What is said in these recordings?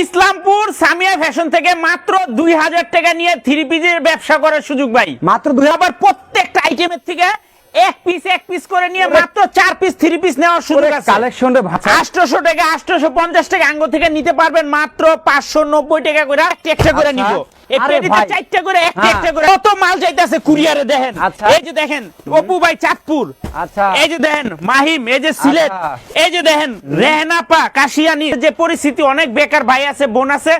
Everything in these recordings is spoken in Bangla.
ইসলামপুর সামিয়া ফ্যাশন থেকে মাত্র দুই হাজার টাকা নিয়ে থ্রি পিসের ব্যবসা করার সুযোগ ভাই। মাত্র দুই আবার প্রত্যেকটা আইটেমের থেকে এক পিস এক পিস করে নিয়ে মাত্র চার পিস থ্রি পিস নেওয়ার সুযোগ আছে। কালেকশন আটশোশো টাকা আটশোশো পঞ্চাশ টাকা আঙ্গ থেকে নিতে পারবেন মাত্র পাঁচশো নব্বই টাকা করে একটা করে আচ্ছা। নিব। এই আরে পেটিতে ভাই। চারটা করে একটা। একটা করে কত মাল চাইতেছে কুরিয়ারে দেখেন। এই যে দেখেন অপু ভাই চাঁদপুর আচ্ছা এই যে দেখেন মাহিম এই যে সিলেট। এই যে দেখেন রেহনাপা কাশিয়ানি যে পরিস্থিতি অনেক বেকার ভাই আছে বোন আছে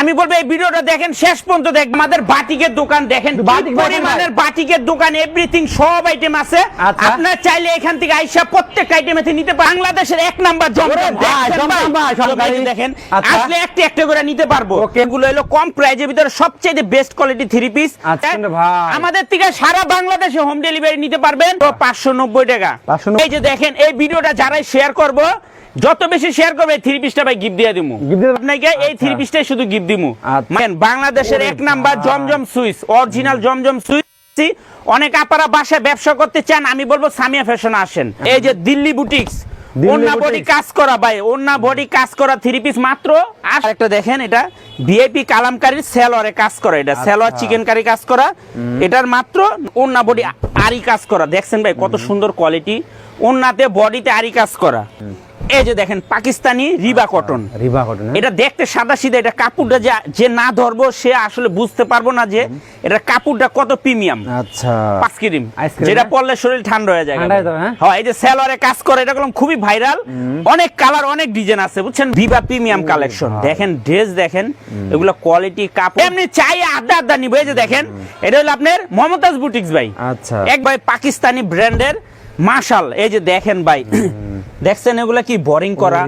আমি বলব এই ভিডিওটা দেখেন শেষ পর্যন্ত দেখ আমাদের বাটিকের দোকান দেখেন পরিমাণের বাটিকের দোকান এভরিথিং সব আইটেম আছে আচ্ছা। আপনার চাইলে এখান থেকে আইসা প্রত্যেক আইটেমে নিতে বাংলাদেশের এক নাম্বার দেখেন আচ্ছা। আসলে একটা একটা করে নিতে পারব. এগুলো হলো কম প্রাইজের ভিতরে সবচেয়ে বেস্ট কোয়ালিটি থ্রি পিস। আমাদের থেকে সারা বাংলাদেশে হোম ডেলিভারি নিতে পারবেন তো পাঁচশো নব্বই টাকা এই যে দেখেন এই ভিডিওটা যারাই শেয়ার করব যত বেশি শেয়ার করবে থ্রি পিসটা ভাই গিফট দিয়ে দিমু? আপনাকে এই থ্রি আচ্ছা। পিসটাই শুধু গিফট দিমু। মানে বাংলাদেশের এক number. Zamzam Swiss original Zamzam Swiss অনেক আপনারা বাসায় ব্যবসা করতে চান আমি বলব সামিয়া ফ্যাশন আসেন এই যে দিল্লি বুটিক্স ওন্না বডি কাজ করা ভাই ওন্না বডি কাজ করা থ্রি পিস মাত্র। আর একটা দেখেন এটা ভিআইপি কালামকারীর সেলরে কাজ করা এটা সেলর। চিকেন কারি কাজ করা। এটার মাত্র ওন্না বডি আরি কাজ করা। দেখছেন ভাই কত সুন্দর কোয়ালিটি ওন্নাতে বডিতে আরি কাজ করা। এই যে দেখেন পাকিস্তানি রিবা কটন। রিবা কটন এটা দেখতে সাদা সিধা এটা কাপড়টা যে না ধরবো সে আসলে বুঝতে পারব না যে এটা কাপড়টা কত প্রিমিয়াম। আচ্ছা। পাঁচ ক্রিম। Ice cream, যেটা হ্যাঁ? পরলে শরীর ঠান্ডা হয়ে যায়। হয়ে। হ্যাঁ? এই যে সেলরে কাজ করে এটা করলাম খুবই ভাইরাল। অনেক কালার অনেক ডিজাইন আছে বুঝছেন? Viva premium collection. দেখেন ড্রেস দেখেন এগুলো কোয়ালিটি কাপড়। এমনি চাই আড্ডা আড্ডা নিবো এই যে দেখেন এটা হলো আপনার মমতাজ বুটিক্স ভাই। আচ্ছা। এক ভাই পাকিস্তানি ব্র্যান্ডের মাশাল এই যে দেখেন ভাই। দেখছেন এগুলা কি বোরিং করা?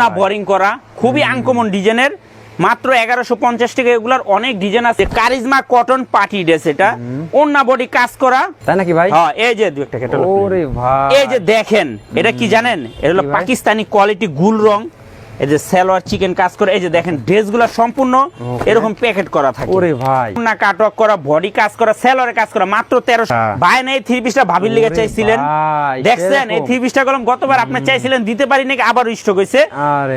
না। বোরিং করা? খুবই আনকমন ডিজাইনের। মাত্র এগারোশো পঞ্চাশ টাকা এগুলার অনেক ডিজাইন আছে। কারিজমা কটন পার্টি ড্রেস এটা। অন্য বডি কাজ করা। তাই নাকি ভাই? হ্যাঁ এই যে দু একটা ক্যাটালগ ওরে ভাই। এই যে দেখেন এটা কি জানেন? এটা হলো পাকিস্তানি কোয়ালিটি গুল রং। এই যে সালোয়ার চিকেন কাজ করে এই যে দেখেন ড্রেসগুলো সম্পূর্ণ এরকম প্যাকেট করা থাকে। ওরে ভাই। না কাটক করা বডি কাজ করা সেলরে কাজ করা মাত্র তেরোশো। হ্যাঁ। ভাই না এই থ্রি পিসটা ভাবির লেগে চাইছিলেন। দেখছেন এই। থ্রি পিসটা কলম গতবার আপনি চাইছিলেন দিতে পারি নাকি আবার স্টক হয়েছে আরে।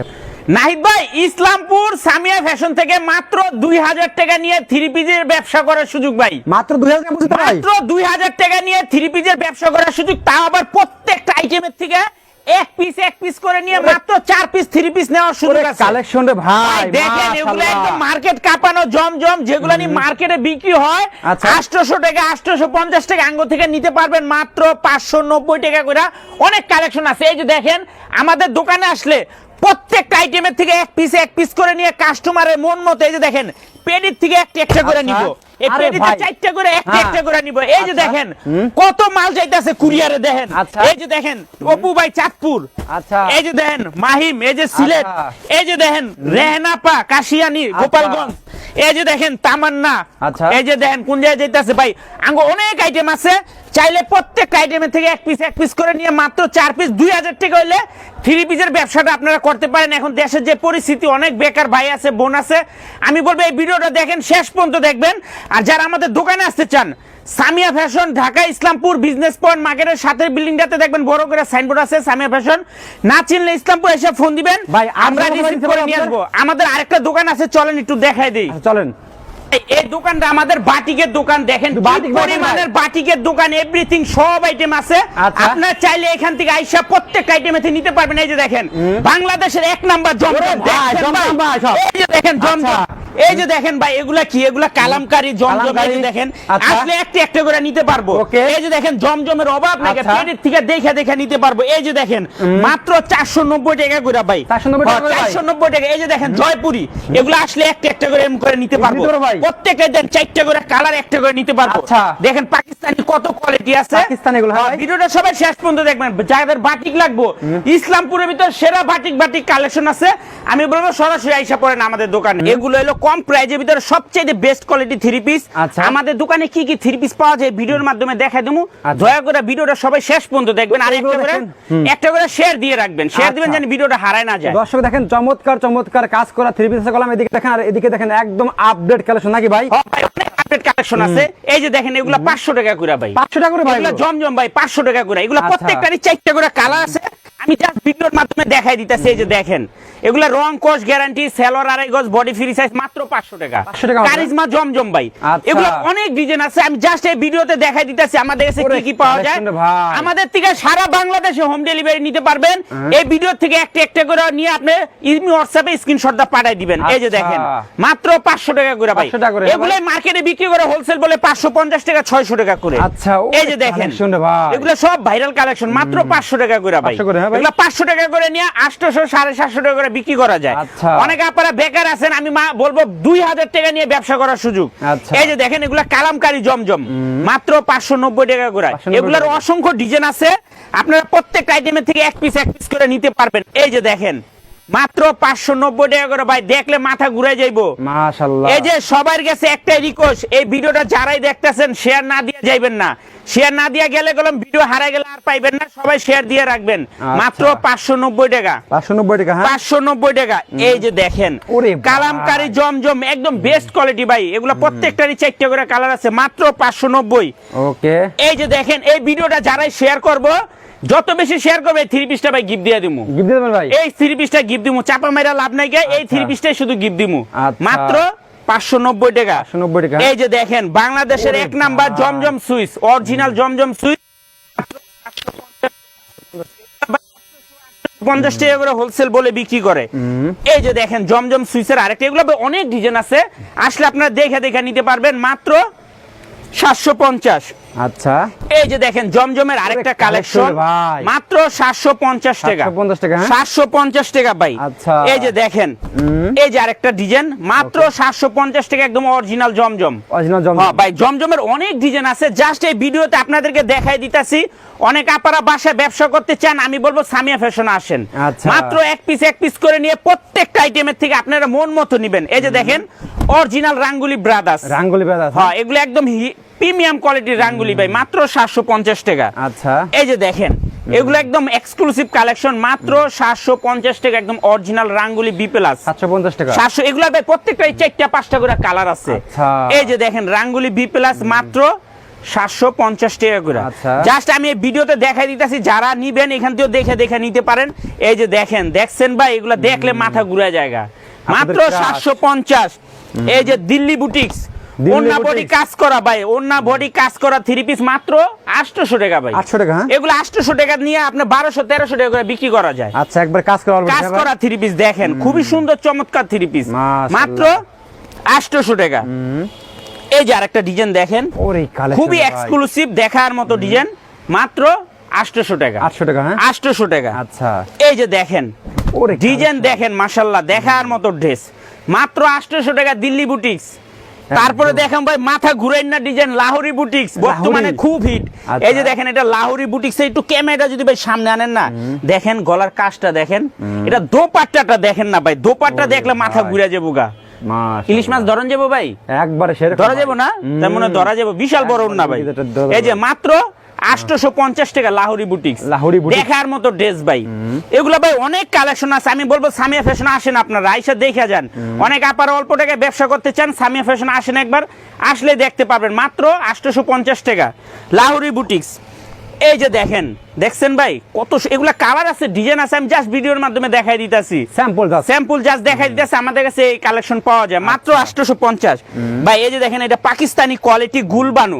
নাহিদ ভাই ইসলামপুর সামিয়া ফ্যাশন থেকে মাত্র দুই হাজার টাকা নিয়ে থ্রি পিসের ব্যবসা করার সুযোগ ভাই। মাত্র দুই হাজার টাকা বুঝতে ভাই মাত্র দুই হাজার টাকা নিয়ে থ্রি পিসের ব্যবসা করার সুযোগ তাও আবার প্রত্যেকটা আইটেমের থেকে এক পিস এক পিস করে নিয়ে মাত্র চার পিস থ্রি পিস নেওয়ার সুযোগ আছে কালেকশন রে ভাই দেখেন এগুলো। একদম মার্কেট কাঁপানো জমজম যেগুলো নিয়ে মার্কেটে বিক্রি হয় আচ্ছা। আটশোশো টাকা আটশোশো পঞ্চাশ টাকা আঙ্গ থেকে নিতে পারবেন মাত্র পাঁচশো নব্বই টাকা করে অনেক কালেকশন আছে এই যে দেখেন আমাদের দোকানে আসলে প্রত্যেকটা আইটেমের থেকে এক পিস এক পিস করে নিয়ে কাস্টমারের মন মতো এই যে দেখেন পেডির থেকে একটা একটা করে আচ্ছা। নিব। এই পেডিতে চারটা করে একটা হ্যাঁ। একটা করে নিব। এই যে আচ্ছা। দেখেন কত মাল চাইতেছে কুরিয়ারে দেখেন। আচ্ছা। এই যে দেখেন অপু ভাই চাঁদপুর। আচ্ছা। এই যে দেখেন মাহিম এই যে সিলেট। এই যে দেখেন রেহনাপা কাশিয়ানি গোপালগঞ্জ। এই যে দেখেন তামান্না। এই যে দেখেন কোন জায়গায় যেতেছে ভাই? আঙ্গ অনেক আইটেম আছে। চাইলে প্রত্যেক আইটেমের থেকে এক পিস এক পিস করে নিয়ে মাত্র চার পিস দুই হাজার টাকা হইলে থ্রি পিসের ব্যবসাটা আপনারা করতে পারেন। এখন দেশের যে পরিস্থিতি অনেক বেকার ভাই আছে বোন আছে। আমি বলব এই ভিডিওটা দেখেন শেষ পর্যন্ত দেখবেন। আর যারা আমাদের দোকানে আসতে চান Samia fashion Dhaka Islampur business point মার্কেটের সাথে বিল্ডিংটাতে দেখবেন বড় করে সাইনবোর্ড আছে সামিয়া ফ্যাশন না চিনলে ইসলামপুর এসে ফোন দিবেন। ভাই, আমরা কোনো রিসিভ করে নিয়ে আসব। আমাদের আরেকটা দোকান আছে চলেন একটু দেখাই দিই। আচ্ছা, চলেন। এই- দোকানটা আমাদের বাটিকের দোকান দেখেন পরিমাণের বাটিকের দোকান এভরিথিং সব আইটেম আছে। আচ্ছা। আপনার চাইলে এখান থেকে আইসা প্রত্যেক আইটেমে নিতে পারবেন। এই যে দেখেন বাংলাদেশের এক নাম্বার জমজম। এই যে দেখেন জমজম। আচ্ছা। এই যে দেখেন ভাই এগুলা কি? এগুলা কালামকারি জমজম। এই যে দেখেন আচ্ছা। আসলে একটা একটা করে নিতে পারব। এই যে দেখেন জমজমের অভাব। পেটের থেকে দেখে দেখে নিতে পারব। এই যে দেখেন মাত্র চারশো নব্বই টাকা করে ভাই। 490 টাকা চারশো নব্বই টাকা। এই যে দেখেন জয়পুরি। এগুলো আসলে একটা একটা করে এম করে নিতে পারব। প্রত্যেকটা দেন চারটা করে কালার একটা করে নিতে পারব। আচ্ছা। দেখেন পাকিস্তানি কত কোয়ালিটি আছে। পাকিস্তানি হ্যাঁ ভিডিওটা সবাই শেষ পর্যন্ত দেখবেন। যাদের বাটিক লাগবো ইসলামপুরের ভিতর সেরা বাটিক বাটিক কালেকশন আছে। আমি বলব সরাসরি আইসা পড়েন আমাদের দোকানে। এগুলো হলো কম প্রাইজের ভিতরে সবচেয়ে বেস্ট কোয়ালিটি থ্রি পিস। আমাদের দোকানে কি কি থ্রি পিস পাওয়া যায় ভিডিওর মাধ্যমে দেখাই দেবো। আচ্ছা। দয়া করে ভিডিওটা সবাই শেষ পর্যন্ত দেখবেন। আর একটা করে একটা করে শেয়ার দিয়ে রাখবেন। শেয়ার দিবেন আচ্ছা। যেন ভিডিওটা হারায় না যায়। দর্শক দেখেন চমৎকার চমৎকার কাজ করা থ্রি পিস কলাম এদিকে দেখেন আর এদিকে দেখেন একদম আপডেট কালেকশন নাকি ভাই? আপডেট কালেকশন আছে। এই যে দেখেন এগুলা পাঁচশো টাকা করে ভাই। পাঁচশো টাকা করে ভাই জমজম ভাই পাঁচশো টাকা করে। এগুলো প্রত্যেকটা প্রত্যেকটারই চারটা করে কালার আছে। আমি জাস্ট ভিডিওর মাধ্যমে দেখাই দিতেছি এই যে দেখেন। এগুলা রং কোষ গ্যারান্টি সেলর আড়াই গজ বডি ফ্রি সাইজ মাত্র পাঁচশো টাকা। 500 টাকা কারিজমা জমজম ভাই। আচ্ছা। এগুলো অনেক ডিজাইন আছে আমি জাস্ট এই ভিডিওতে দেখাই দিতেছি আমাদের কাছে কি কি পাওয়া যায়। আমাদের থেকে সারা বাংলাদেশে হোম ডেলিভারি নিতে পারবেন। হ্যাঁ। এই ভিডিও থেকে একটা একটা করে নিয়ে আপনি ইমি হোয়াটসঅ্যাপে স্ক্রিনশটটা পাঠিয়ে দিবেন। এই যে আচ্ছা। দেখেন মাত্র পাঁচশো টাকা করে ভাই। 500 এগুলো মার্কেটে বিক্রি করে হোলসেল বলে পাঁচশো পঞ্চাশ টাকা ছয়শো টাকা করে। আচ্ছা, এই যে দেখেন। এগুলো সব ভাইরাল কালেকশন মাত্র পাঁচশো টাকা করে ভাই। 500 ভাই? এগুলো পাঁচশো টাকা করে নিয়ে আটশোশো সাড়ে সাতশো টাকা করে বিক্রি করা যায় আচ্ছা। অনেকে আপনারা বেকার আছেন আমি মা বলব দুই হাজার টাকা নিয়ে ব্যবসা করার সুযোগ আচ্ছা। এই যে দেখেন এগুলো কালামকারী জমজম মাত্র পাঁচশো নব্বই টাকা করে 590 এগুলোর অসংখ্য ডিজাইন আছে আপনারা প্রত্যেকটা আইটেমের থেকে এক পিস এক পিস করে নিতে পারবেন এই যে দেখেন মাত্র পাঁচশো নব্বই টাকা করে ভাই দেখলে মাথা ঘুরে যাইবো। এই যে সবার কাছে একটাই রিকোয়েস্ট এই ভিডিওটা যারাই দেখতেছেন শেয়ার না দিয়ে যাইবেন না। শেয়ার না দিয়ে গেলে গেলাম ভিডিও হারা গেলে আর পাইবেন না সবাই শেয়ার দিয়ে রাখবেন। আচ্ছা। মাত্র পাঁচশো নব্বই টাকা। 590 টাকা হ্যাঁ? পাঁচশো নব্বই টাকা। এই যে দেখেন। কালামকারি জমজম একদম বেস্ট কোয়ালিটি ভাই। এগুলো প্রত্যেকটারই চারটে করে কালার আছে মাত্র পাঁচশো নব্বই। ওকে এই যে দেখেন এই ভিডিওটা যারাই শেয়ার করব যত বেশি শেয়ার করবে থ্রি পিসটা ভাই গিফট দিয়ে দিমু। গিফট ভাই? এই থ্রি পিসটা গিফট দিমু। চাপা মেরা লাভ নাই গে এই থ্রি পিসটাই শুধু গিফট দিমু। আচ্ছা। মাত্র পাঁচশো নব্বই টাকা। 590 টাকা। এই যে দেখেন বাংলাদেশের এক number Zamzam Swiss original Zamzam Swiss. পঞ্চাশ টাকা করে হোলসেল বলে বিক্রি করে। এই যে দেখেন জমজম সুইচের আরেকটা এগুলো অনেক ডিজাইন আছে। আসলে আপনারা দেখে দেখে নিতে পারবেন মাত্র সাতশো পঞ্চাশ। আচ্ছা। এই যে দেখেন জমজমের আরেকটা কালেকশন মাত্র সাতশো পঞ্চাশ টাকা। 750 টাকা, হ্যাঁ? টাকা ভাই। আচ্ছা। এই যে দেখেন এই যে আরেকটা ডিজাইন মাত্র সাতশো পঞ্চাশ টাকা একদম অরিজিনাল জমজম। অরিজিনাল হ্যাঁ ভাই জমজমের অনেক ডিজাইন আছে। জাস্ট এই ভিডিওতে আপনাদেরকে দেখাই দিতাছি। অনেক আপারা বাসায় ব্যবসা করতে চান আমি বলব সামিয়া ফ্যাশন আসেন। আচ্ছা। মাত্র এক পিস এক পিস করে নিয়ে প্রত্যেকটা আইটেমের থেকে আপনারা মন মতো নিবেন। এই যে দেখেন অরিজিনাল রাঙ্গুলি ব্রাদার্স রাঙ্গুলি বেদা হ্যাঁ। এগুলো একদম প্রিমিয়াম কোয়ালিটির রাঙ্গুলি ভাই মাত্র সাতশো পঞ্চাশ টাকা। আচ্ছা। এই যে দেখেন এগুলো একদম এক্সক্লুসিভ কালেকশন মাত্র সাতশো পঞ্চাশ টাকা একদম অরিজিনাল রাঙ্গুলি বি প্লাস 750 টাকা। সাতশো এগুলো ভাই প্রত্যেকটাই চারটা পাঁচটা করে কালার আছে। আচ্ছা। এই যে দেখেন রাঙ্গুলি বি প্লাস মাত্র সাতশো পঞ্চাশ টাকা করে। আচ্ছা। জাস্ট আমি এই ভিডিওতে দেখাই দিতেছি যারা নিবেন এখান থেকেও দেখে দেখে নিতে পারেন। এই যে দেখেন দেখছেন ভাই এগুলো দেখলে মাথা ঘুরে জায়গা মাত্র সাতশো পঞ্চাশ। এই যে দিল্লি বুটিক্স ওন্না বডি কাজ করা ভাই ওন্না বডি কাজ করা থ্রি পিস মাত্র আটশোশো টাকা ভাই। 800 টাকা হ্যাঁ? এগুলো আটশোশো টাকা নিয়ে টাকা করে বিক্রি করা যায়। আচ্ছা একবার কাজ করা কাজ করা থ্রি পিস দেখেন খুবই সুন্দর চমৎকার থ্রি পিস মাত্র আটশোশো টাকা। এই যে আরেকটা ডিজাইন দেখেন খুবই এক্সক্লুসিভ দেখার মতো ডিজাইন মাত্র আটশোশো টাকা। 800 টাকা হ্যাঁ? আটশোশো টাকা। আচ্ছা। এই যে দেখেন ডিজাইন দেখেন মাসাল্লাহ দেখার মতো ড্রেস মাত্র আটশোশো টাকা দিল্লি বুটিক্স তারপরে দেখেন ভাই মাথা ঘুরাইন না ডিজাইন লাহোরি বুটিক্স বর্তমানে খুব হিট আচ্ছা। এই যে দেখেন এটা লাহোরি বুটিক্স একটু ক্যামেরা যদি ভাই সামনে আনেন না দেখেন গলার কাজটা দেখেন। এটা দোপাট্টাটা দেখেন না ভাই দোপাট্টা দেখলে মাথা ঘুরে যাব গা। ইলিশ মাছ ধরন যাব ভাই? একবারে ধরা যাব না? তার মনে ধরা যাব। বিশাল বড় না ভাই। এই যে মাত্র আটশোশো পঞ্চাশ টাকা লাহোরি বুটিক্স লাহোরি দেখার মতো ড্রেস ভাই। এগুলো ভাই অনেক কালেকশন আছে। আমি বলব সামিয়া ফ্যাশন আসেন আপনারা আইসা দেখে যান। অনেক আপার অল্প টাকায় ব্যবসা করতে চান সামিয়া ফ্যাশন আসেন একবার। আসলে দেখতে পারবেন মাত্র আটশোশো পঞ্চাশ টাকা। লাহোরি বুটিক্স এই যে দেখেন দেখছেন ভাই? কত এগুলা কালার আছে ডিজাইন আছে আমি জাস্ট ভিডিওর মাধ্যমে দেখাই দিতাছি। স্যাম্পল স্যাম্পল জাস্ট দেখাই দিতেছে আমাদের কাছে এই কালেকশন পাওয়া যায়। মাত্র আচ্ছা। আটশোশো পঞ্চাশ ভাই এই যে দেখেন এটা পাকিস্তানি কোয়ালিটি গুলবানু।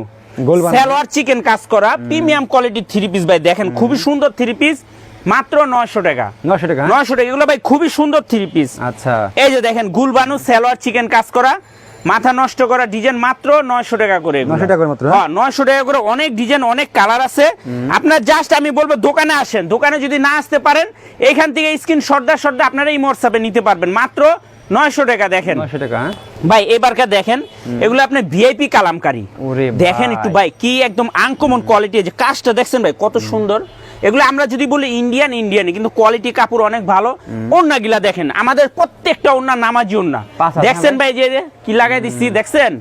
সালোয়ার চিকেন কাজ করা প্রিমিয়াম কোয়ালিটি থ্রি পিস ভাই দেখেন খুবই সুন্দর থ্রি পিস মাত্র নয়শো টাকা। 900 টাকা হ্যাঁ? নয়শো টাকা এগুলো ভাই খুবই সুন্দর থ্রি পিস আচ্ছা। এই যে দেখেন গুলবানু সালোয়ার চিকেন কাজ করা মাথা নষ্ট করা ডিজাইন মাত্র নয়শো টাকা করে। 900 টাকা মাত্র, হ্যাঁ? হ্যাঁ নয়শো টাকা করে অনেক ডিজাইন অনেক কালার আছে। আপনার জাস্ট আমি বলব দোকানে আসেন দোকানে যদি না আসতে পারেন এখান থেকে স্ক্রিন শর্টটা শর্টটা আপনারা এই হোয়াটসঅ্যাপে নিতে পারবেন। মাত্র নয়শো টাকা দেখেন। 900 টাকা হ্যাঁ? ভাই এবারকার দেখেন এগুলো আপনি ভিআইপি কালামকারি। দেখেন একটু ভাই। কি একদম আনকমন কোয়ালিটি যে কাজটা দেখছেন ভাই কত সুন্দর। এগুলো আমরা যদি বলি ইন্ডিয়ান ইন্ডিয়ান কিন্তু কোয়ালিটি কাপড় অনেক ভালো। ওন্না গিলা দেখেন আমাদের প্রত্যেকটা ওন্না নামাজি ওন্না দেখছেন হ্যাঁ? ভাই যে যে কি লাগাই দিচ্ছি দেখছেন?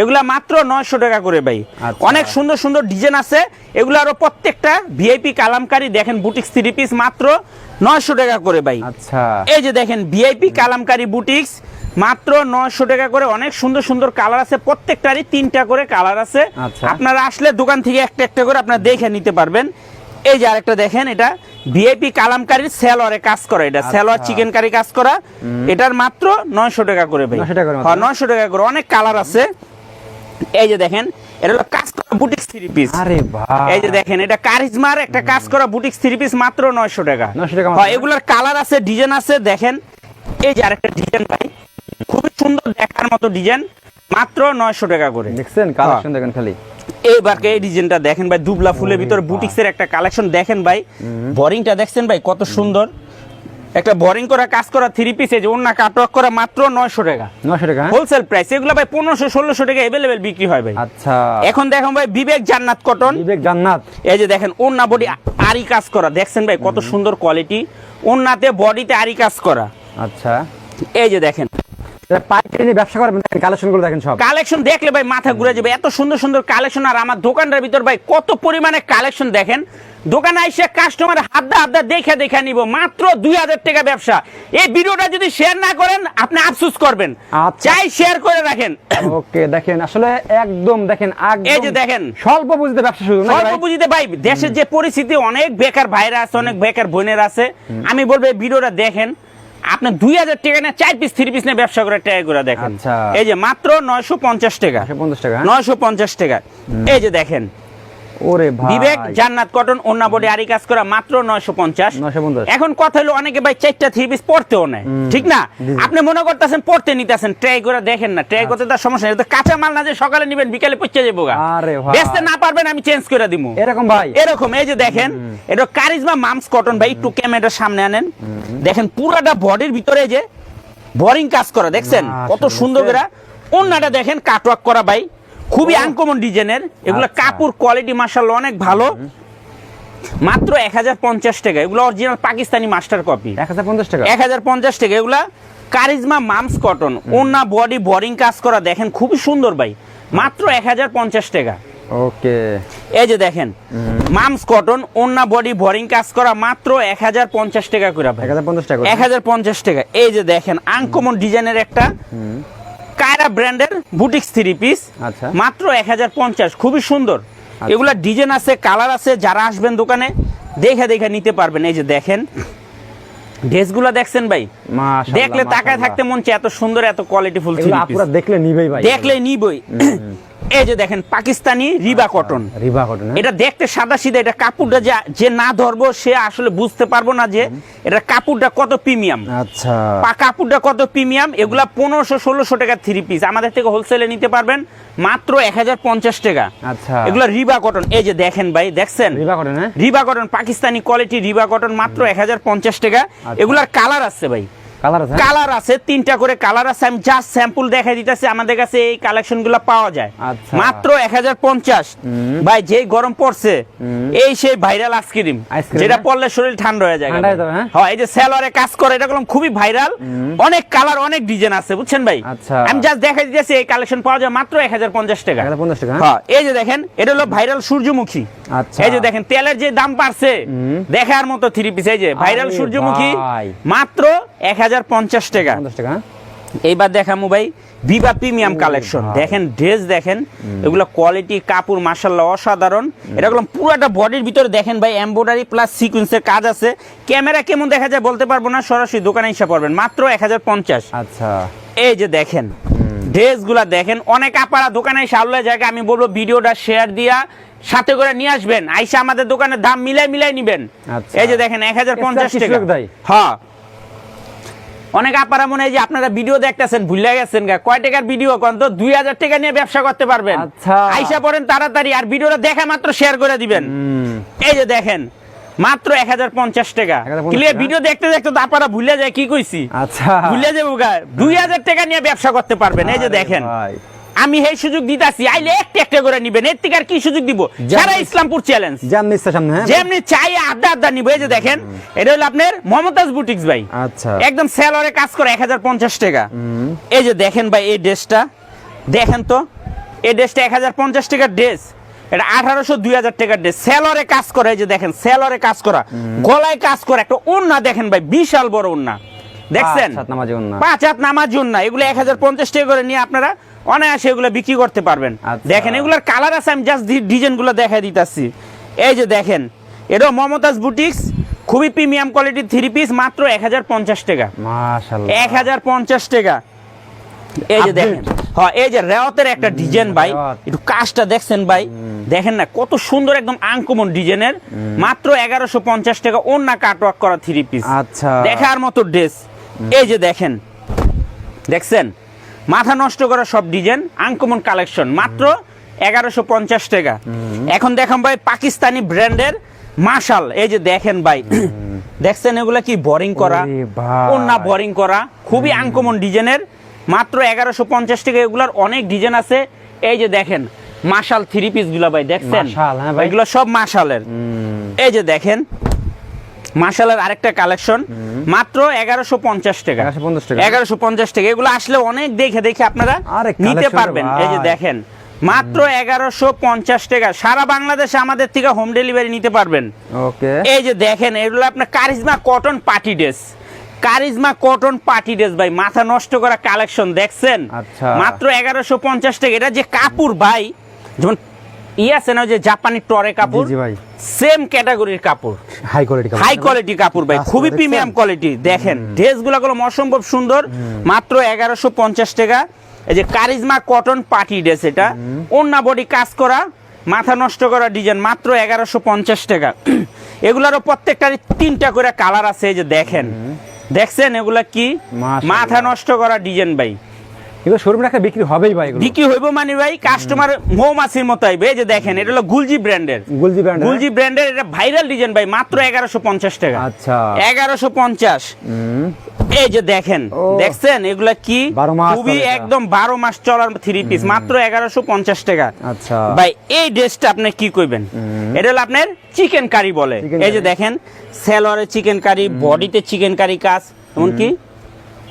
এগুলা মাত্র নয়শো টাকা করে ভাই। আচ্ছা। অনেক সুন্দর সুন্দর ডিজাইন আছে। এগুলো আরও প্রত্যেকটা ভিআইপি কালামকারি দেখেন বুটিক্স থ্রি পিস মাত্র নয়শো টাকা করে ভাই। আচ্ছা। এই যে দেখেন ভিআইপি কালামকারি বুটিক্স মাত্র নয়শো টাকা করে অনেক সুন্দর সুন্দর কালার আছে প্রত্যেকটারই তিনটা করে কালার আছে। আচ্ছা। আপনারা আসলে দোকান থেকে একটা একটা করে আপনারা দেখে নিতে পারবেন। এই যে আরেকটা দেখেন এটা ভিআইপি কালামকারীর সেলরে কাজ করা এটা সেলর চিকেন কারি কাজ করা। এটার মাত্র নয়শো টাকা করে ভাই। 900 টাকা করে? হ্যাঁ নয়শো টাকা করে অনেক কালার আছে। এই যে দেখেন এটা হলো কাজ করা বুটিক থ্রি পিস আরে ভাই এই যে দেখেন এটা কারিজমার একটা কাজ করা বুটিক থ্রি পিস মাত্র নয়শো টাকা। 900 টাকা হ্যাঁ এগুলার কালার আছে ডিজাইন আছে দেখেন। এই যে আরেকটা ডিজাইন পাই খুবই সুন্দর দেখার মতো ডিজাইন মাত্র নয়শো টাকা করে। দেখছেন? কালেকশন দেখেন খালি। এইবার এই ডিজাইনটা দেখেন ভাই দুবলা ফুলের ভিতরে বুটিক্সের একটা কালেকশন দেখেন ভাই। বোরিংটা দেখছেন ভাই কত সুন্দর। একটা বোরিং করা কাজ করা থ্রি পিস যে অন্য কাটওয়ার্ক করা মাত্র নয়শো টাকা। নশো টাকা হ্যাঁ? হোলসেল প্রাইস এগুলো ভাই পনেরোশো ষোলোশো টাকা এভেলেবেল বিক্রি হয় ভাই। আচ্ছা। এখন দেখুন ভাই বিবেক জান্নাত কটন বিবেক জান্নাত। এই যে দেখেন ওন্না বডি আরি কাজ করা। দেখছেন ভাই কত সুন্দর কোয়ালিটি ওন্নাতে বডিতে আরি কাজ করা। আচ্ছা। এই যে দেখেন। ব্যবসা করবেন সব। কালেকশন দেখলে ভাই মাথা ঘুরে যাবে। এত সুন্দর সুন্দর কালেকশন আর আমার দোকানটার ভিতর ভাই কত পরিমাণে কালেকশন দেখেন। দোকানে আইসে কাস্টমার হাদ্দা হাদ্দা দেখে দেখে নিব। মাত্র দুই হাজার টাকা ব্যবসা। এই ভিডিওটা যদি শেয়ার না করেন আপনি আফসোস করবেন। আচ্ছা। চাই শেয়ার করে রাখেন। ওকে দেখেন আসলে একদম দেখেন এই যে দেখেন। স্বল্প পুঁজিতে ব্যবসা শুরু না স্বল্প পুঁজিতে ভাই দেশের যে পরিস্থিতি অনেক বেকার ভাইরা আছে অনেক বেকার বোনের আছে। আমি বলব এই ভিডিওটা দেখেন। আপনি দুই হাজার টাকা না চার পিস থ্রি পিস নিয়ে ব্যবসা করে ট্রাই করে দেখেন। আচ্ছা। এই যে মাত্র নয়শো পঞ্চাশ টাকা। পঞ্চাশ টাকা? নয়শো পঞ্চাশ টাকা। এই যে দেখেন ওরে বিবেক জান্নাত কটন বডি আরি কাজ করা মাত্র নয়শো পঞ্চাশ। 950 এখন কথা হলো অনেকে ভাই চারটা থ্রি পিস পড়তেও নেয়। ঠিক না? আপনি মনে করতেছেন পড়তে নিতেছেন ট্রাই করে দেখেন না। ট্রাই করতে তার সমস্যা নেই। কাঁচা মাল না যে সকালে নিবেন বিকালে পচে যাব গা। আরে ভাই। বেচতে না পারবেন আমি চেঞ্জ করে দিব এরকম ভাই। এরকম এই যে দেখেন এটা কারিজমা মামস কটন ভাই একটু ক্যামেরার সামনে আনেন। দেখেন পুরাটা বডির ভিতরে যে বোরিং কাজ করা দেখছেন? কত সুন্দর করে। অন্যটা দেখেন কাটওয়ার্ক করা ভাই। খুবই। আনকমন ডিজাইনের এগুলো আচ্ছা। কাপড় কোয়ালিটি মার্শাল্লাহ অনেক ভালো। মাত্র এক হাজার পঞ্চাশ টাকা। এগুলো অরিজিনাল পাকিস্তানি মাস্টার কপি এক হাজার পঞ্চাশ টাকা? এক হাজার পঞ্চাশ টাকা। এগুলা কারিজমা মামস কটন অন্য বডি বোরিং কাজ করা। দেখেন খুবই সুন্দর ভাই। মাত্র এক হাজার পঞ্চাশ টাকা। ওকে। এই যে দেখেন মামস কটন অন্য বডি বোরিং কাজ করা। মাত্র এক হাজার পঞ্চাশ টাকা করে এক হাজার পঞ্চাশ টাকা এক হাজার পঞ্চাশ টাকা। এই যে দেখেন আনকমন ডিজাইনের একটা কায়রা ব্র্যান্ডের বুটিক্স থ্রি পিস আচ্ছা। মাত্র এক হাজার পঞ্চাশ খুবই সুন্দর। এগুলা ডিজাইন আছে কালার আছে যারা আসবেন দোকানে দেখে দেখে নিতে পারবেন। এই যে দেখেন ড্রেসগুলো দেখছেন ভাই? দেখলে তাকায় থাকতে মন চায় এত সুন্দর এত কোয়ালিটিফুল এগুলো পিস দেখলে নিবেই ভাই। দেখলে নিবই। এই যে দেখেন পাকিস্তানি রিবা কটন রিবা কটন? এটা দেখতে সাদা সিধা এটা কাপড়টা যে যে না ধরবো সে আসলে বুঝতে পারব না যে এটা কাপড়টা কত প্রিমিয়াম। আচ্ছা। কাপড়টা কত প্রিমিয়াম এগুলা পনেরোশো ষোলোশো টাকা থ্রি পিস আমাদের থেকে হোলসেলে নিতে পারবেন। মাত্র এক হাজার পঞ্চাশ টাকা। আচ্ছা। এগুলো রিবা কটন। এই যে দেখেন ভাই দেখছেন? রিবা কটন হ্যাঁ? Riba cotton Pakistani quality Riba cotton মাত্র এক হাজার পঞ্চাশ টাকা। আচ্ছা। এগুলার কালার আছে ভাই। কালার আছে হ্যাঁ? কালার আছে তিনটা করে কালার আছে। আমি জাস্ট স্যাম্পল দেখাই দিতেছি আমাদের কাছে এই কালেকশনগুলো পাওয়া যায়। আচ্ছা। মাত্র এক হাজার পঞ্চাশ। ভাই যেই গরম পড়ছে এই সেই ভাইরাল আইসক্রিম যেটা হ্যাঁ? পড়লে শরীর ঠান্ডা হয়ে যায়। হয়ে? এই যে সেলরে কাজ করে এটা করলাম খুবই ভাইরাল অনেক কালার অনেক ডিজাইন আছে বুঝছেন ভাই? আচ্ছা। আমি জাস্ট দেখাই দিতেছি এই কালেকশন পাওয়া যায় মাত্র এক হাজার পঞ্চাশ টাকা। এক হাজার পঞ্চাশ টাকা হ্যাঁ? হ্যাঁ এই যে দেখেন এটা হলো ভাইরাল সূর্যমুখী। আচ্ছা। এই যে দেখেন তেলের যে দাম বাড়ছে দেখার মতো থ্রি পিস এই যে ভাইরাল সূর্যমুখী মাত্র এক হাজার হাজার পঞ্চাশ টাকা। টাকা হ্যাঁ? এইবার দেখামু ভাই ভিভা প্রিমিয়াম কালেকশন দেখেন ড্রেস দেখেন এগুলো কোয়ালিটি কাপড় মাসাল্লাহ অসাধারণ। পুরোটা বডির ভিতরে দেখেন ভাই এমব্রয়ডারি প্লাস সিকুয়েন্সের কাজ আছে। ক্যামেরা কেমন দেখা যায় বলতে পারব না সরাসরি দোকানে এসে পড়বেন। মাত্র এক হাজার পঞ্চাশ। আচ্ছা। এই যে দেখেন ড্রেসগুলা দেখেন অনেক আপারা দোকানে আল্লাহ জায়গা আমি বলব ভিডিওটা শেয়ার দিয়া সাথে করে নিয়ে আসবেন। আইসা আমাদের দোকানে দাম মিলাই মিলাই নিবেন। আচ্ছা। এই যে দেখেন এক হাজার পঞ্চাশ টাকা। হ্যাঁ। অনেক আপারা মনে হয় যে আপনারা ভিডিও দেখতেছেন ভুলে গেছেন গা। কয় টাকার ভিডিও কোন তো? দুই হাজার টাকা নিয়ে ব্যবসা করতে পারবেন। আচ্ছা। আইসা পড়েন তাড়াতাড়ি আর ভিডিওটা দেখা মাত্র শেয়ার করে দিবেন। এই যে দেখেন মাত্র এক হাজার পঞ্চাশ টাকা। 1050 ক্লিয়ার ভিডিও দেখতে দেখতে তো আপনারা ভুলে যায় কি কইছি? আচ্ছা। ভুলে যাব গা। দুই হাজার টাকা নিয়ে ব্যবসা করতে পারবেন। এই যে দেখেন। ভাই। আমি এই সুযোগ দিতাছি আইলে একটা একটা করে নিবেন। এর থেকে আর কি সুযোগ দিব? যা- সারা ইসলামপুর চ্যালেঞ্জ জ্যাম নিচ্ছে সামনে হ্যাঁ? যেমনি চাই আড্ডা আড্ডা নিবো। এই যে দেখেন এটা হলো আপনার মমতাজ বুটিক্স ভাই। আচ্ছা। একদম সেলরে কাজ করে এক হাজার পঞ্চাশ টাকা। এই যে দেখেন ভাই এই ড্রেসটা। দেখেন তো এই ড্রেসটা এক হাজার পঞ্চাশ টাকার ড্রেস। এটা আঠারোশো দুই হাজার টাকার ড্রেস। সেলরে কাজ করে এই যে দেখেন সেলরে কাজ করা। গলায় কাজ করা একটা ওন্না দেখেন ভাই বিশাল বড় ওন্না দেখছেন? পাঁচ হাত নামার জন্য এগুলো এক হাজার পঞ্চাশ টাকা করে নিয়ে আপনারা অনায়াসে এগুলো বিক্রি করতে পারবেন। আচ্ছা। দেখেন এগুলোর কালার আছে আমি জাস্ট দেখাই দিতেছি। এই যে দেখেন এটাও মমতাজ বুটিক্স খুবই প্রিমিয়াম কোয়ালিটির থ্রি পিস মাত্র এক হাজার পঞ্চাশ টাকা। এক হাজার পঞ্চাশ টাকা। এই যে। দেখেন হ্যাঁ এই যে রেওয়াতের একটা ডিজাইন ভাই একটু কাজটা দেখছেন ভাই। দেখেন না কত সুন্দর একদম আনকমন ডিজাইনের মাত্র এগারোশো পঞ্চাশ টাকা অন্য কাটওয়ার্ক করা থ্রি পিস আচ্ছা। দেখার মতো ড্রেস এই যে দেখেন দেখছেন? মাথা নষ্ট করা সব ডিজাইন আনকমন কালেকশন মাত্র এগারোশো পঞ্চাশ টাকা। এখন দেখাম ভাই পাকিস্তানি ব্র্যান্ডের মাশাল। এই যে দেখেন ভাই দেখছেন এগুলা কি বোরিং করা। অন্য বোরিং করা খুবই আনকমন ডিজাইনের। মাত্র এগারোশো পঞ্চাশ টাকা এগুলার অনেক ডিজাইন আছে। এই যে দেখেন মাশাল থ্রি পিসগুলা ভাই দেখছেন? হ্যাঁ। এগুলো সব মাশালের। এই যে দেখেন মার্শালের আরেকটা কালেকশন। মাত্র এগারোশো পঞ্চাশ টাকা। এগারোশো পঞ্চাশ টাকা। এগুলো আসলে অনেক দেখে দেখে আপনারা নিতে পারবেন। এই যে দেখেন মাত্র এগারোশো পঞ্চাশ টাকা। সারা বাংলাদেশে আমাদের থেকে হোম ডেলিভারি নিতে পারবেন। ওকে। এই যে দেখেন এগুলো আপনার charisma cotton party dress charisma cotton party dress ভাই মাথা নষ্ট করা কালেকশন দেখছেন? আচ্ছা। মাত্র এগারোশো পঞ্চাশ টাকা। এটা যে কাপড় ভাই যেমন ই আছে না যে জাপানি টরে কাপড়? ভাই। সেম ক্যাটাগরির কাপড়। হাই কোয়ালিটি হাই কোয়ালিটি কাপড় ভাই খুবই প্রিমিয়াম কোয়ালিটি দেখেন। ড্রেসগুলো অসম্ভব সুন্দর মাত্র এগারোশো পঞ্চাশ টাকা। এই যে কারিজমা কটন পার্টি ড্রেস এটা। অন্য বডি কাজ করা মাথা নষ্ট করা ডিজাইন মাত্র এগারোশো পঞ্চাশ টাকা। এগুলারও প্রত্যেকটারই তিনটা করে কালার আছে এই যে দেখেন। দেখছেন এগুলা কি? মাথা নষ্ট করা ডিজাইন ভাই। এগুলো শোরুমে রাখলে বিক্রি হবেই ভাই বিক্রি হইব মানে ভাই কাস্টমার মৌমাছির মতো আইবে যে দেখেন এটা হলো গুলজি ব্র্যান্ডের গুলজি ব্র্যান্ড গুলজি ব্র্যান্ডের এটা ভাইরাল ডিজাইন ভাই মাত্র এগারোশো পঞ্চাশ টাকা। আচ্ছা। এগারোশো পঞ্চাশ। এই যে দেখেন দেখছেন এগুলা কি? খুবই একদম বারো মাস চলার থ্রি পিস মাত্র এগারোশো পঞ্চাশ টাকা। আচ্ছা। ভাই এই ড্রেসটা আপনি কি কইবেন? এটা হলো আপনার চিকেন কারি বলে। এই যে দেখেন সেলরে চিকেন কারি বডিতে চিকেন কারি কাজ এমনকি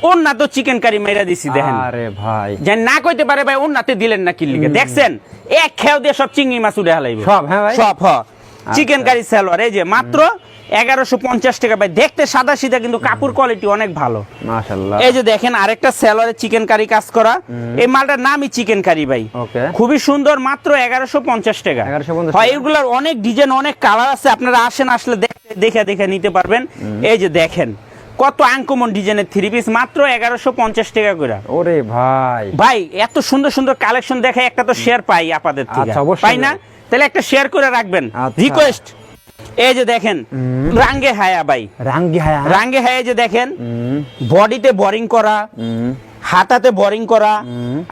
ওন্না তো চিকেন কারি মেরা দিছি দেখেন। আরে ভাই। যে না কইতে পারে ভাই ওন্নাতে দিলেন না কি লিগে দেখছেন? এক খেয়াও দিয়ে সব চিংড়ি মাছ উড়ে হালাইবে। সব, হ্যাঁ ভাই? সব হ। চিকেন আচ্ছা। কারি সেলর এই যে মাত্র এগারোশো পঞ্চাশ টাকা ভাই। দেখতে সাদা সিধা কিন্তু কাপড় কোয়ালিটি অনেক ভালো। এই যে দেখেন আরেকটা সেলরে চিকেন কারি কাজ করা। এই মালটার নামই চিকেন কারি ভাই খুবই সুন্দর মাত্র এগারোশো পঞ্চাশ টাকা। 1150 হয়। এগুলোর অনেক ডিজাইন অনেক কালার আছে। আপনারা আসেন আসলে দেখে দেখে নিতে পারবেন। এই যে দেখেন কত আঙ্কুমন ডিজাইনের থ্রি পিস মাত্র এগারোশো পঞ্চাশ টাকা করে। ওরে ভাই। ভাই এত সুন্দর সুন্দর কালেকশন দেখে একটা তো শেয়ার পাই আপাদের থেকে। আচ্ছা, পাই না? তাহলে একটা শেয়ার করে রাখবেন। আচ্ছা। রিকোয়েস্ট এই যে দেখেন রাঙ্গে হায়া ভাই। রাঙ্গে হায়া। রাঙ্গে হায়া যে দেখেন বডিতে বোরিং করা। হাতাতে বোরিং করা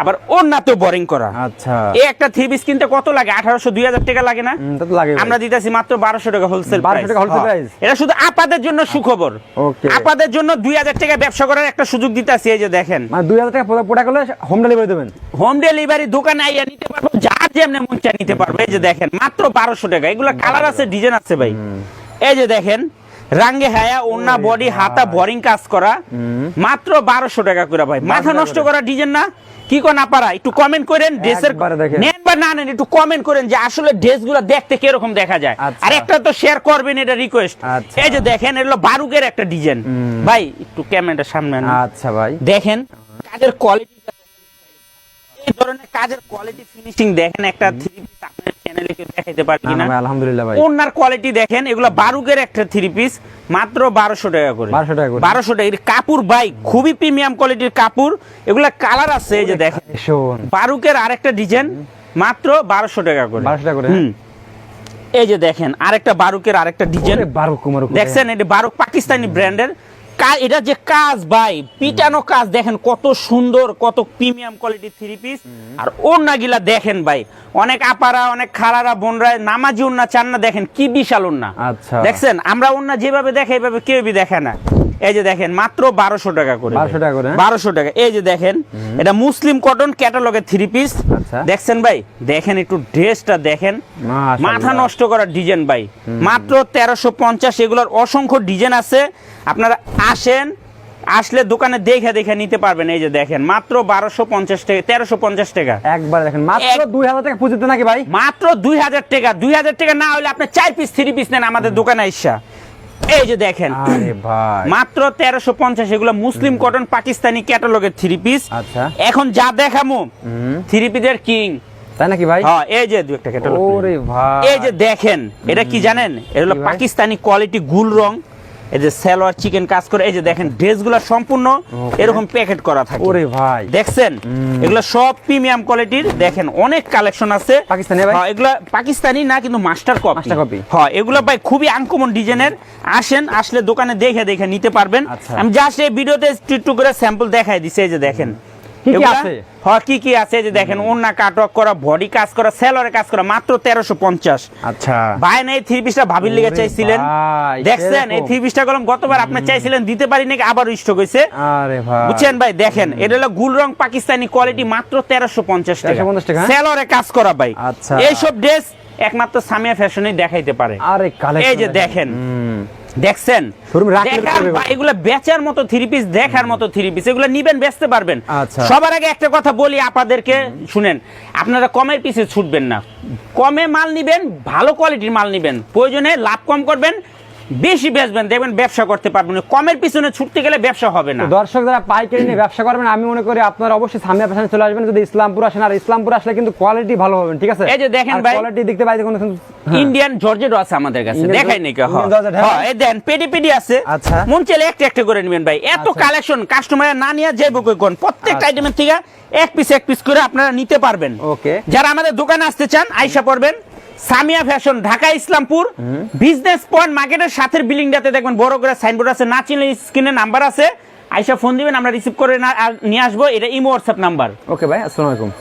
আবার ওড়নাতেও বোরিং করা। আচ্ছা। এই একটা থ্রি পিস কিনতে কত লাগে? আঠারোশো দুই হাজার টাকা লাগে না? লাগে আমরা দিতেছি মাত্র বারোশো টাকা হোলসেল 1200 টাকা wholesale price? এটা শুধু আপাদের জন্য সুখবর। Okay. আপাদের জন্য দুই হাজার টাকা ব্যবসা করার একটা সুযোগ দিতেছি এই যে দেখেন। মানে দুই হাজার টাকা প্রোডাক্ট করলে হোম ডেলিভারি দেবেন? হোম ডেলিভারি দোকানে আইয়া নিতে পারব যা যেমনি মন চায় নিতে পারব। এই যে দেখেন মাত্র বারোশো টাকা। এগুলো কালার আছে ডিজাইন আছে ভাই। এই যে দেখেন রাঙ্গে হায়া ওন্না বডি হাতা বোরিং কাজ করা। মাত্র বারোশো টাকা করে ভাই। মাথা নষ্ট করা। ডিজাইন না? কি কোন আপারা একটু কমেন্ট করেন ড্রেসের নেন বা না নেন একটু কমেন্ট করেন যে আসলে ড্রেসগুলো দেখতে কীরকম দেখা যায়। আচ্ছা। আর একটা তো শেয়ার করবেন এটা রিকোয়েস্ট আচ্ছা। এই যে দেখেন এগুলো বারুকের একটা ডিজাইন ভাই একটু ক্যামেরাটার সামনে আচ্ছা ভাই। দেখেন কাজের কোয়ালিটি এই ধরনের কাজের কোয়ালিটি ফিনিশিং দেখেন একটা থ্রি পিস আপনার চ্যানেলে কেউ দেখাইতে না, না ভাই আলহামদুলিল্লাহ ভাই। ওনার কোয়ালিটি দেখেন এগুলো বারুকের একটা থ্রি পিস মাত্র বারোশো টাকা করে। 1200 টাকা করে। বারোশো টাকা। কাপড় ভাই খুবই প্রিমিয়াম কোয়ালিটির কাপড়। এগুলা কালার আছে এই যে দেখেন। বারুকের আরেকটা ডিজাইন মাত্র বারোশো টাকা করে। 1200 টাকা করে, হুম। এই যে দেখেন আরেকটা বারুকের আরেকটা ডিজাইন ওরে বারো কুমার দেখছেন এটা বারো পাকিস্তানি ব্র্যান্ডের এটা যে কাজ ভাই পিটানো কাজ দেখেন কত সুন্দর কত প্রিমিয়াম কোয়ালিটি থ্রি পিস আর ওড়না গিলা দেখেন ভাই অনেক আপারা অনেক খালারা বোনরা নামাজি ওড়না চান না দেখেন কি বিশাল ওড়না। আচ্ছা। দেখছেন? আমরা ওড়না যেভাবে দেখে এইভাবে কেউ দেখে না। এই যে দেখেন মাত্র বারোশো টাকা করে। 1200 টাকা করে, হ্যাঁ? বারোশো টাকা। এই যে দেখেন এটা মুসলিম কটন ক্যাটালগের থ্রি পিস। দেখছেন ভাই? দেখেন একটু ড্রেসটা দেখেন। মাথা নষ্ট করার ডিজাইন ভাই। মাত্র তেরোশো পঞ্চাশ এগুলোর অসংখ্য ডিজাইন আছে। আপনারা আসেন আসলে দোকানে দেখে দেখে নিতে পারবেন এই যে দেখেন মাত্র বারোশো পঞ্চাশ টাকা তেরোশো পঞ্চাশ টাকা। একবার দেখেন মাত্র দুই হাজার টাকা পুঁজিতে নাকি ভাই? মাত্র দুই হাজার টাকা দুই হাজার টাকা না হলে আপনি চার পিস থ্রি পিস নেন আমাদের দোকানে আইসা। এই যে দেখেন মাত্র তেরোশো পঞ্চাশ এগুলো মুসলিম কটন পাকিস্তানি ক্যাটালগের থ্রি পিস আচ্ছা। এখন যা দেখামো থ্রি পিসের কিং তাই নাকি ভাই? হ্যাঁ এই যে দু একটা ক্যাটালগ ওরে ভাই। এই যে দেখেন এটা কি জানেন? এটা হলো পাকিস্তানি কোয়ালিটি গুল রং। এই যে সেলোয়ার চিকেন কাজ করে এই যে দেখেন ড্রেসগুলো সম্পূর্ণ এরকম প্যাকেট করা থাকে। ওরে ভাই। দেখছেন? এগুলো সব প্রিমিয়াম কোয়ালিটির দেখেন অনেক কালেকশন আছে। পাকিস্তানি ভাই? হ্যাঁ, এগুলো পাকিস্তানি না কিন্তু মাস্টার কপি মাস্টার কপি হ্যাঁ এগুলো ভাই খুবই আনকমন ডিজাইনের আসেন আসলে দোকানে দেখে দেখে নিতে পারবেন। আচ্ছা। আমি জাস্ট এই ভিডিওতে একটু একটু করে স্যাম্পল দেখাই দিছি এই যে দেখেন। কি কি আছে? হ্যাঁ কি কি আছে যে দেখেন ওন্না কাটক করা বডি কাজ করা সেলরে কাজ করা মাত্র তেরোশো পঞ্চাশ। আচ্ছা। ভাই না এই থ্রি পিসটা ভাবির লেগে চাইছিলেন। দেখছেন এই। থ্রি পিসটা কলম গতবার আপনি চাইছিলেন দিতে পারি নাকি আবার স্টক আরে ভাই। বুঝছেন ভাই দেখেন এটা হলো গুল রং পাকিস্তানি কোয়ালিটি মাত্র তেরোশো পঞ্চাশ টাকা। 1350 টাকা? সেলরে কাজ করা ভাই। আচ্ছা। এইসব ড্রেস একমাত্র সামিয়া ফ্যাশনে দেখাইতে পারে। আরে এই যে দেখেন। দেখছেন? এগুলো বেচার মতো থ্রি পিস দেখার মতো থ্রি পিস এগুলো নিবেন বেচতে পারবেন। আচ্ছা। সবার আগে একটা কথা বলি আপনাদেরকে শুনেন আপনারা কমের পিসে ছুটবেন না। কমে মাল নিবেন ভালো কোয়ালিটির মাল নিবেন। প্রয়োজনে লাভ কম করবেন বেশি বেচবেন দেখবেন ব্যবসা করতে পারবেন না। কমের পিছনে ছুটতে গেলে ব্যবসা হবে না দর্শক যারা পাইকারি নিয়ে ব্যবসা করবেন আমি মনে করি আপনারা অবশ্যই সামনে পেছনে চলে আসবেন যদি ইসলামপুর আসেন আর ইসলামপুর আসলে কিন্তু কোয়ালিটি ভালো পাবেন ঠিক আছে এই যে দেখেন ভাই। কোয়ালিটি দেখতে পাই দেখুন। ইন্ডিয়ান জর্জেট আছে আমাদের কাছে দেখাই নাকি হ্যাঁ। হ্যাঁ এই দেন পেডি পেডি আছে আচ্ছা। মন চাইলে একটা একটা করে নেবেন ভাই এত আচ্ছা। কালেকশন কাস্টমার না নিয়ে যাইব কোন প্রত্যেকটা আচ্ছা। আইটেমের থেকে এক পিস এক পিস করে আপনারা নিতে পারবেন ওকে যারা আমাদের দোকানে আসতে চান আইসা পড়বেন Samia fashion Dhaka Islampur. Business point মার্কেটের সাথে বিল্ডিংটাতে দেখবেন বড় করে সাইনবোর্ড আছে। না চিনলে স্ক্রিনে নাম্বার আছে। আইসা ফোন দিবেন আমরা রিসিভ করে নিয়ে আসব। এটা ইমো হোয়াটসঅ্যাপ নাম্বার ওকে ভাই আসসালামু আলাইকুম।